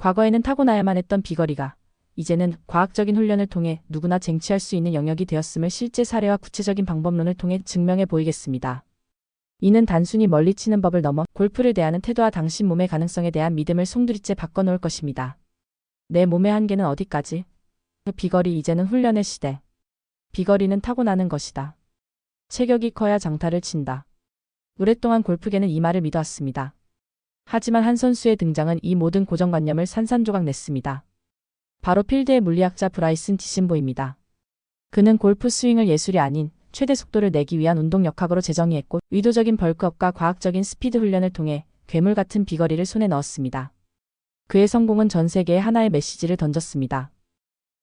과거에는 타고나야만 했던 비거리가 이제는 과학적인 훈련을 통해 누구나 쟁취할 수 있는 영역이 되었음을 실제 사례와 구체적인 방법론을 통해 증명해 보이겠습니다. 이는 단순히 멀리 치는 법을 넘어 골프를 대하는 태도와 당신 몸의 가능성에 대한 믿음을 송두리째 바꿔놓을 것입니다. 내 몸의 한계는 어디까지? 그 비거리 이제는 훈련의 시대. 비거리는 타고나는 것이다. 체격이 커야 장타를 친다. 오랫동안 골프계는 이 말을 믿어왔습니다. 하지만 한 선수의 등장은 이 모든 고정관념을 산산조각 냈습니다. 바로 필드의 물리학자 브라이슨 디신보입니다. 그는 골프 스윙을 예술이 아닌 최대 속도를 내기 위한 운동 역학으로 재정의했고 의도적인 벌크업과 과학적인 스피드 훈련을 통해 괴물 같은 비거리를 손에 넣었습니다. 그의 성공은 전 세계에 하나의 메시지를 던졌습니다.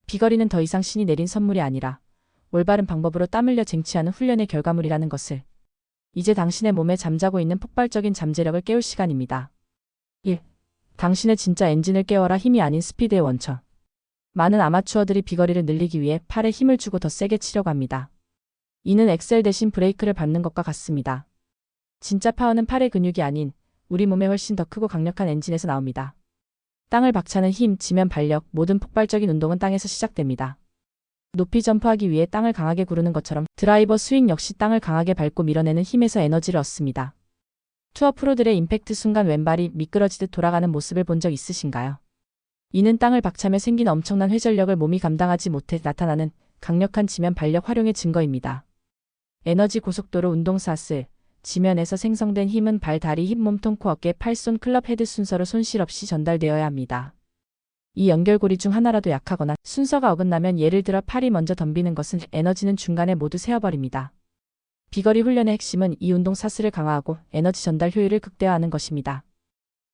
비거리는 더 이상 신이 내린 선물이 아니라 올바른 방법으로 땀 흘려 쟁취하는 훈련의 결과물이라는 것을 이제 당신의 몸에 잠자고 있는 폭발적인 잠재력을 깨울 시간입니다. 1. 당신의 진짜 엔진을 깨워라 힘이 아닌 스피드의 원천. 많은 아마추어들이 비거리를 늘리기 위해 팔에 힘을 주고 더 세게 치려고 합니다. 이는 엑셀 대신 브레이크를 밟는 것과 같습니다. 진짜 파워는 팔의 근육이 아닌 우리 몸의 훨씬 더 크고 강력한 엔진에서 나옵니다. 땅을 박차는 힘, 지면 발력, 모든 폭발적인 운동은 땅에서 시작됩니다. 높이 점프하기 위해 땅을 강하게 구르는 것처럼 드라이버 스윙 역시 땅을 강하게 밟고 밀어내는 힘에서 에너지를 얻습니다. 투어 프로들의 임팩트 순간 왼발이 미끄러지듯 돌아가는 모습을 본 적 있으신가요? 이는 땅을 박차며 생긴 엄청난 회전력을 몸이 감당하지 못해 나타나는 강력한 지면 발력 활용의 증거입니다. 에너지 고속도로 운동 사슬, 지면에서 생성된 힘은 발, 다리, 힙, 몸통, 코, 어깨, 팔, 손, 클럽, 헤드 순서로 손실 없이 전달되어야 합니다. 이 연결고리 중 하나라도 약하거나 순서가 어긋나면 예를 들어 팔이 먼저 덤비는 것은 에너지는 중간에 모두 세어버립니다. 비거리 훈련의 핵심은 이 운동 사슬을 강화하고 에너지 전달 효율을 극대화하는 것입니다.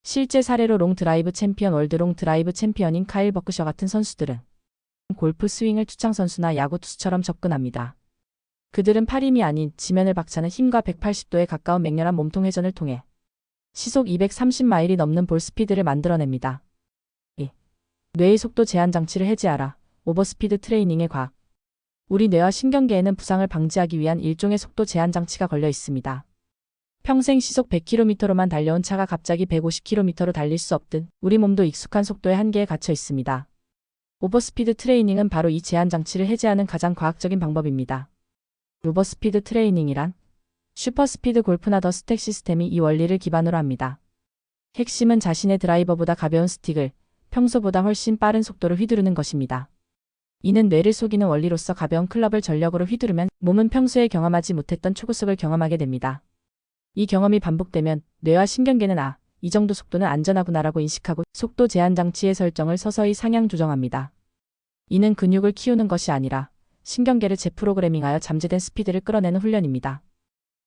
실제 사례로 롱 드라이브 챔피언 월드 롱 드라이브 챔피언인 카일 버크셔 같은 선수들은 골프 스윙을 투창 선수나 야구 투수처럼 접근합니다. 그들은 팔 힘이 아닌 지면을 박차는 힘과 180도에 가까운 맹렬한 몸통 회전을 통해 시속 230마일이 넘는 볼 스피드를 만들어냅니다. 2. 뇌의 속도 제한 장치를 해제하라. 오버스피드 트레이닝의 과학. 우리 뇌와 신경계에는 부상을 방지하기 위한 일종의 속도 제한 장치가 걸려 있습니다. 평생 시속 100km로만 달려온 차가 갑자기 150km로 달릴 수 없듯 우리 몸도 익숙한 속도의 한계에 갇혀 있습니다. 오버스피드 트레이닝은 바로 이 제한 장치를 해제하는 가장 과학적인 방법입니다. 오버스피드 트레이닝이란 슈퍼스피드 골프나 더 스택 시스템이 이 원리를 기반으로 합니다. 핵심은 자신의 드라이버보다 가벼운 스틱을 평소보다 훨씬 빠른 속도로 휘두르는 것입니다. 이는 뇌를 속이는 원리로서 가벼운 클럽을 전력으로 휘두르면 몸은 평소에 경험하지 못했던 초고속을 경험하게 됩니다. 이 경험이 반복되면 뇌와 신경계는 아, 이 정도 속도는 안전하구나라고 인식하고 속도 제한 장치의 설정을 서서히 상향 조정합니다. 이는 근육을 키우는 것이 아니라 신경계를 재프로그래밍하여 잠재된 스피드를 끌어내는 훈련입니다.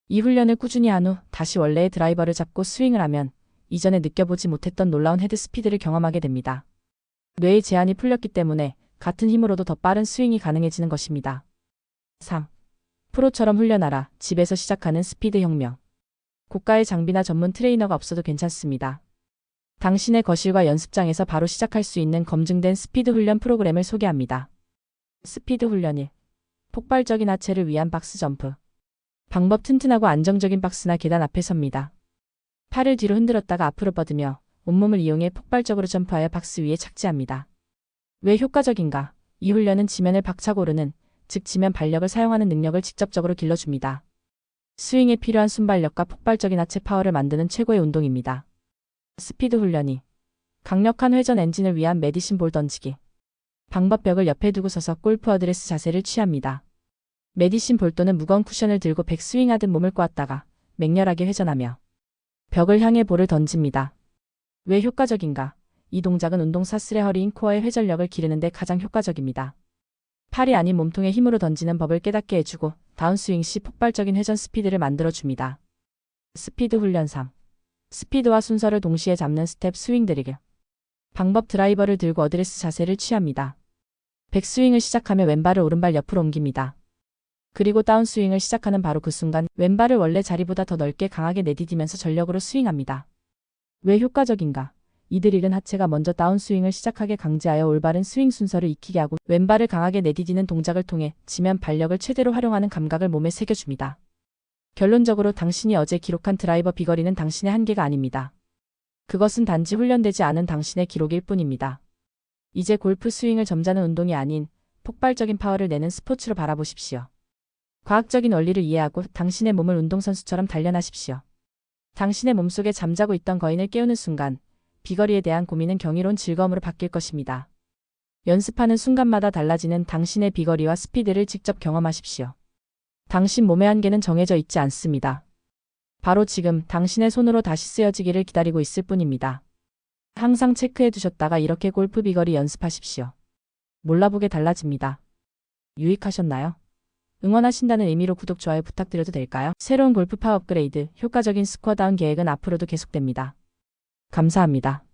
이 훈련을 꾸준히 한 후 다시 원래의 드라이버를 잡고 스윙을 하면 이전에 느껴보지 못했던 놀라운 헤드 스피드를 경험하게 됩니다. 뇌의 제한이 풀렸기 때문에 같은 힘으로도 더 빠른 스윙이 가능해지는 것입니다. 3. 프로처럼 훈련하라. 집에서 시작하는 스피드 혁명. 고가의 장비나 전문 트레이너가 없어도 괜찮습니다. 당신의 거실과 연습장에서 바로 시작할 수 있는 검증된 스피드 훈련 프로그램을 소개합니다. 스피드 훈련 1. 폭발적인 하체를 위한 박스 점프. 방법 튼튼하고 안정적인 박스나 계단 앞에 섭니다. 팔을 뒤로 흔들었다가 앞으로 뻗으며 온몸을 이용해 폭발적으로 점프하여 박스 위에 착지합니다. 왜 효과적인가? 이 훈련은 지면을 박차고 오르는, 즉 지면 발력을 사용하는 능력을 직접적으로 길러줍니다. 스윙에 필요한 순발력과 폭발적인 하체 파워를 만드는 최고의 운동입니다. 스피드 훈련이 강력한 회전 엔진을 위한 메디신 볼 던지기. 방법벽을 옆에 두고 서서 골프 어드레스 자세를 취합니다. 메디신 볼도는 무거운 쿠션을 들고 백스윙하듯 몸을 꼬았다가 맹렬하게 회전하며 벽을 향해 볼을 던집니다. 왜 효과적인가? 이 동작은 운동 사슬의 허리인 코어의 회전력을 기르는데 가장 효과적입니다. 팔이 아닌 몸통에 힘으로 던지는 법을 깨닫게 해주고 다운스윙 시 폭발적인 회전 스피드를 만들어줍니다. 스피드 훈련 3. 스피드와 순서를 동시에 잡는 스텝 스윙 드리그. 방법 드라이버를 들고 어드레스 자세를 취합니다. 백스윙을 시작하며 왼발을 오른발 옆으로 옮깁니다. 그리고 다운스윙을 시작하는 바로 그 순간 왼발을 원래 자리보다 더 넓게 강하게 내디디면서 전력으로 스윙합니다. 왜 효과적인가? 이 드릴은 하체가 먼저 다운스윙을 시작하게 강제하여 올바른 스윙 순서를 익히게 하고 왼발을 강하게 내디디는 동작을 통해 지면 발력을 최대로 활용하는 감각을 몸에 새겨줍니다. 결론적으로 당신이 어제 기록한 드라이버 비거리는 당신의 한계가 아닙니다. 그것은 단지 훈련되지 않은 당신의 기록일 뿐입니다. 이제 골프 스윙을 점잖은 운동이 아닌 폭발적인 파워를 내는 스포츠로 바라보십시오. 과학적인 원리를 이해하고 당신의 몸을 운동선수처럼 단련하십시오. 당신의 몸속에 잠자고 있던 거인을 깨우는 순간 비거리에 대한 고민은 경이로운 즐거움으로 바뀔 것입니다. 연습하는 순간마다 달라지는 당신의 비거리와 스피드를 직접 경험하십시오. 당신 몸의 한계는 정해져 있지 않습니다. 바로 지금 당신의 손으로 다시 쓰여지기를 기다리고 있을 뿐입니다. 항상 체크해 두셨다가 이렇게 골프 비거리 연습하십시오. 몰라보게 달라집니다. 유익하셨나요? 응원하신다는 의미로 구독, 좋아요 부탁드려도 될까요? 새로운 골프파 업그레이드, 효과적인 스코어 다운 계획은 앞으로도 계속됩니다. 감사합니다.